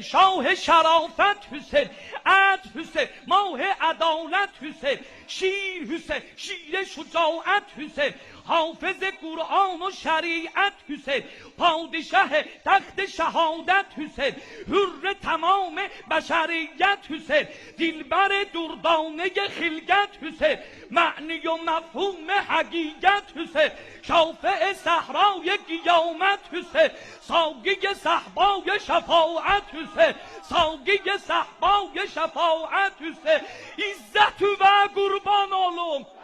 حسین شاه شرافت حسین عد حسین ماه عدالت حسین شیر حسین شیر شجاعت حسین. حافظ قرآن و شریعت حسین پادشه تخت شهادت حسین حر تمام بشریت حسین دلبر دردانه خلقت حسین معنی و مفهوم حقیقت حسین شافع صحرای قیامت حسین ساقی صحبای شفاعت حسین ساقی صحبای شفاعت حسین عزت و قربان olum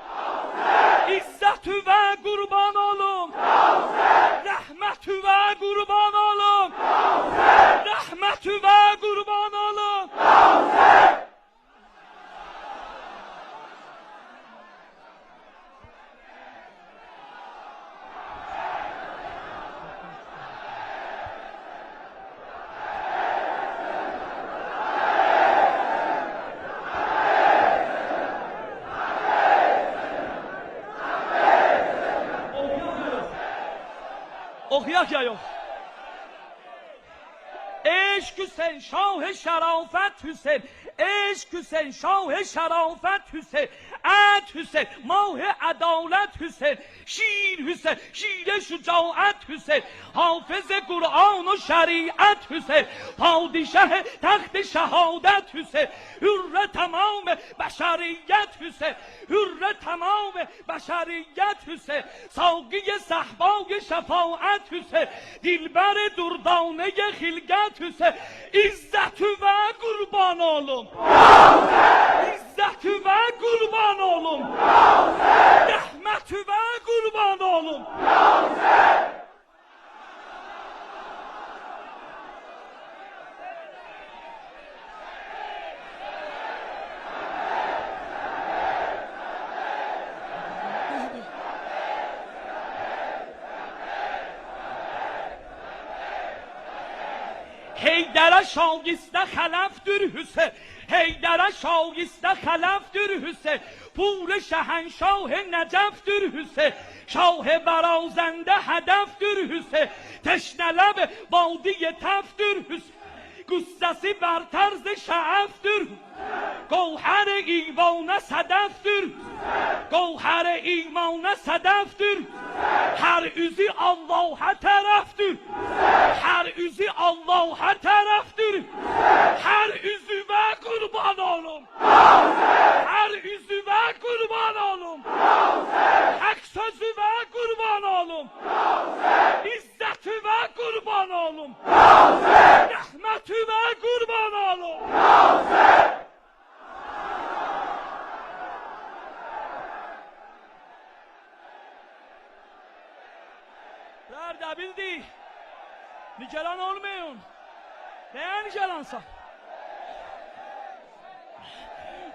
İzzet ve kurban olum. یکیو عشق حسین شاه شرافت حسین عشق حسین شاه شرافت حسین عد حسین ماه عدالت حسین شیر حسین شیر شجاعت حسین حافظ قرآن و شریعت حسین پادشاه تخت شهادت حسین هر تمام بشریت حسین هر تمام بشریت حسین ساقی صحبای شفاعت حسین دلبر دردانه خلقت حسین عزت و kurban olum. İzzet ve kurban olum. Rahmet هی درا شایسته خلف دُر حسین هی درا شایسته خلف دُر حسین پول شاهنشاه نجف دُر حسین شاه بران هدف دُر حسین تشنه لب وادی تپ دُر Gussesi ber terz şereftir Gavher imana sedeftir Gavher imana sedeftir Her üzü Allah'a tarafdır Her üzü Allah'a tarafdır Her üzüme kurban olum Her üzüme kurban olum Hak sözüme kurban olum İzzetime kurban olum Rahmetime kurban olum Nerede bildi? Nicelan olmayın. Neye nicelansa?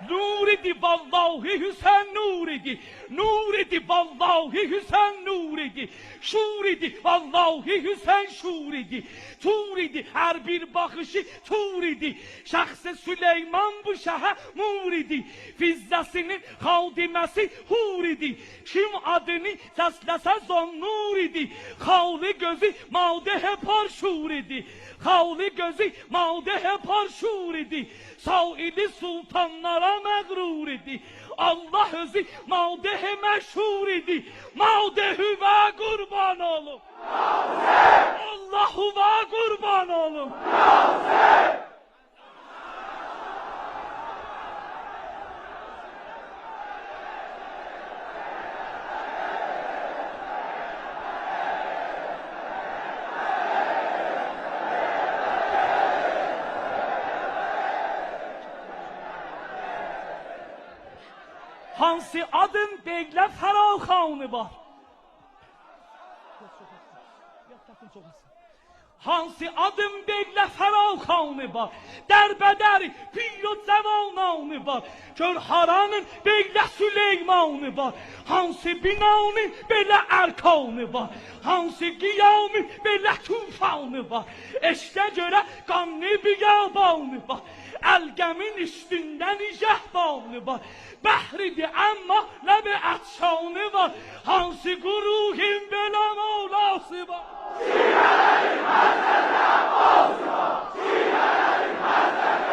Nur idi vallahi Hüseyin nur idi. Nur idi vallahi Hüseyin nur idi. Şur idi vallahi Hüseyin şur idi. Tur idi her bir bakışı tur idi. Şahsı Süleyman bu şaha mur idi. Fizzasının havdimesi hur idi. Kim adını seslese zonnur idi. Havli gözü mavde par şur idi. Havli gözü mavde par şur idi. Saidi sultanlara məğrur idi. Allah özü mavdehe məşhur idi. Mavdehü və qurban olum. Allahu və qurban olum. Hansı adın Begle Ferahanı var. Hansı adım Begle Ferahanı var. Derbeder pir o zevananı var. Körharanın Begle Süleymanı var. Hansı binanın bele erkanı var. Hansı kıyamın bele tufanı var. Eşte göre kanlı bir yabanı var. Elgemin üstünden cehbanı var. Behridir ama ne bir atşanı var. Hansı guruhin bela mavlası var. Sigaretin hazırda olsun. Sigaretin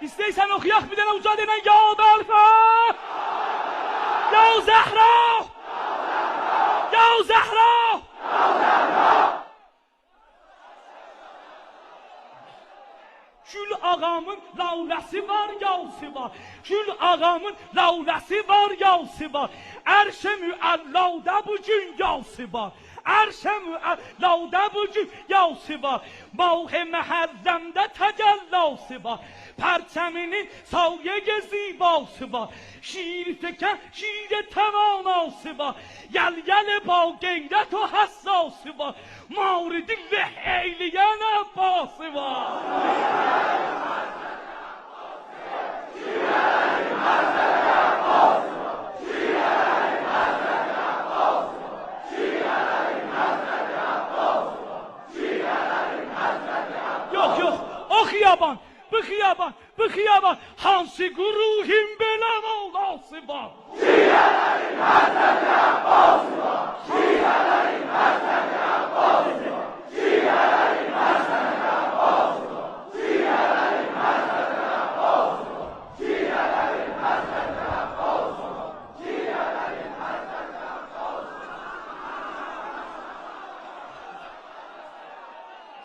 İsteysen okuyak bir tane uca denen ya Belfa! Ya Zehra! Ya Zehra! Gül ağamın lavlası var yavsı var. Gül ağamın lavlası var yavsı var. Erşe müəllavda bugün yavsı var. Erşe müəllavda bugün yavsı var. Mavhe məhəzzəmdə təcəllası var. Perçeminin savyege zibası var. Şiir teken şiire tevanası var. Gel gel bal geyret o hassası var. Mavridin ve eyleyen abbası var. Yok bu hıyaban bu hıyaban hansı guruhim belem olası var.